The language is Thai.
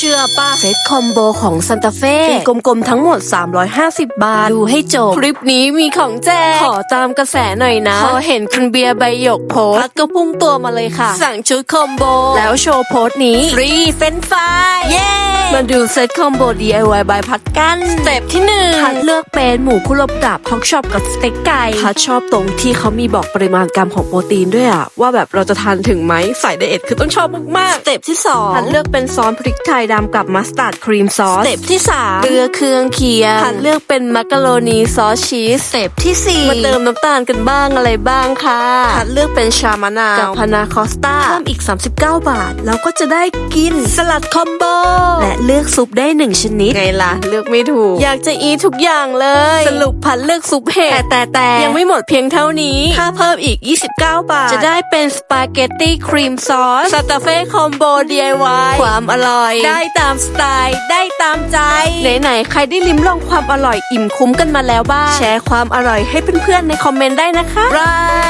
ชื่อปะเซตคอมโบของซันตาเฟ่กลมๆทั้งหมด 350 บาท ดูให้จบ คลิปนี้มีของแจก ขอตามกระแสหน่อยนะ พอเห็นคุณเบียร์ใบหยกโพสต์ก็พุ่งตัวมาเลยค่ะ สั่งชุดคอมโบ แล้วโชว์โพสต์นี้ ฟรีเฟนไฟเย้ มาดูเซตคอมโบ DIY บายพัดกัน สเต็ปที่หนึ่งพัดเลือกเป็นหมูคุโรบกับฮอกช็อปกับสเต็กไก่ พัดชอบตรงที่เขามีบอกปริมาณกรัมของโปรตีนด้วยอะว่าแบบเราจะทานถึงไหมสายไดเอทคือต้องชอบมากๆ สเต็ปที่ 2 พัดเลือกเป็นซอสพริกไทยดำกับมัสตาร์ดครีมซอส สเต็ปที่ 3เกลือเครื่องเคียง พัดเลือกเป็นมักกะโรนีซอสชีส สเต็ปที่ 4 มาเติมน้ำตาลกันบ้างอะไรบ้างค่ะ พัดเลือกเป็นชามะนาวกับพานาคอสต้าเพิ่มอีก 39 บาท แล้วก็จะได้กินสลัดคอมโบและเลือกซุปได้1ชนิด ไงล่ะ เลือกไม่ถูก อยากจะอีททุกอย่างเลย สรุปพัดเลือกซุปเห็ดแต่แต่แต่ยังไม่หมดเพียงเท่านี้ถ้าเพิ่มอีก 29 บาท จะได้เป็นสปาเกตตี้ครีมซอสสตาเฟ่คอมโบ DIY ความอร่อย ได้ตามสไตล์ได้ตามใจ ไหนๆ ใครได้ลิ้มลองความอร่อยอิ่มคุ้มกันมาแล้วบ้างแชร์ความอร่อยให้เพื่อนๆในคอมเมนต์ได้นะคะบาย